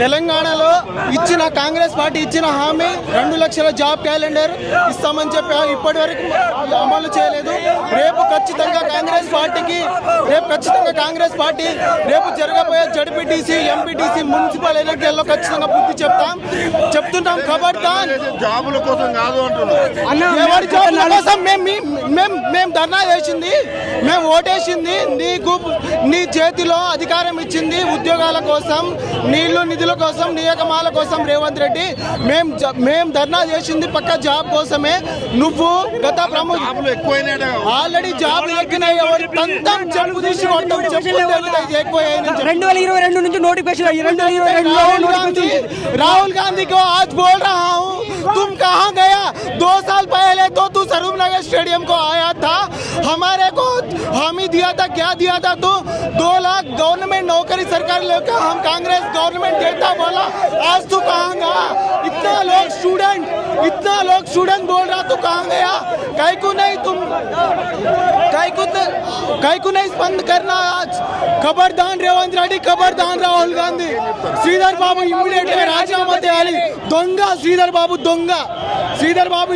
తెలంగాణలో ఇచ్చిన కాంగ్రెస్ పార్టీ ఇచ్చిన హామీ రెండు లక్షల జాబ్ క్యాలెండర్ ఇస్తామని చెప్పి ఇప్పటి వరకు అమలు చేయలేదు. రేపు ఖచ్చితంగా కాంగ్రెస్ పార్టీకి రేపు ఖచ్చితంగా కాంగ్రెస్ పార్టీ రేపు జరగబోయే జడ్పీటీసీ ఎంపీటీసీ మున్సిపల్ ఎన్నికల్లో ఖచ్చితంగా బుద్ధి చెప్తాం. చెప్తున్నాం ఖబర్దార్ జాబుల కోసం కాదు అంటున్నారు. ఎవరి జాబుల కోసం? మేము మీ- మేము మేము ధర్నా చేసింది. మేము ఓటేసింది. నీకు నీ చేతిలో అధికారం ఇచ్చింది ఉద్యోగాల కోసం నీళ్ళు నిధుల కోసం నియామకాల కోసం రేవంత్ రెడ్డి. మేము మేము ధర్నా చేసింది పక్క జాబ్ కోసమే. నువ్వు గత ప్రముఖ ఆల్రెడీ జాబ్ ఎక్కినాయి ఎవరు తంతం చెప్పు తీసి కొట్టం చెప్పు తెగుతాయి, ఎక్కువ అయ్యాయని చెప్పు. రెండు వేల ఇరవై రెండు నుంచి నోటిఫికేషన్ రెండు వేల ఇరవై రెండు राहुल गांधी राहुल गांधी को आज बोल रहा हूँ तुम कहाँ गया दो साल पहले तो तू स्वरूप नगर स्टेडियम को आया था हमारे को हामी दिया था क्या दिया था तू दो लाख गवर्नमेंट नौकरी सरकार लेकर हम कांग्रेस गवर्नमेंट देता बोला आज तू कहाँ गया इतना लोग स्टूडेंट इतना लोग स्टूडेंट बोल रहा तू कहाँ गया कहीं को नहीं तुम કાંઈકું નહીં સ્પંદ કરના આજ ખબરદાન રેવંત રેડ્ડી ખબરદાન రాహుల్ గాంధీ శ్రీధర్ బాబు ఇమ్మీడియట్గా రాజీనామా చేయాలి దొంగ శ్రీధర్ బాబు దొంగ శ్రీధర్ బాబు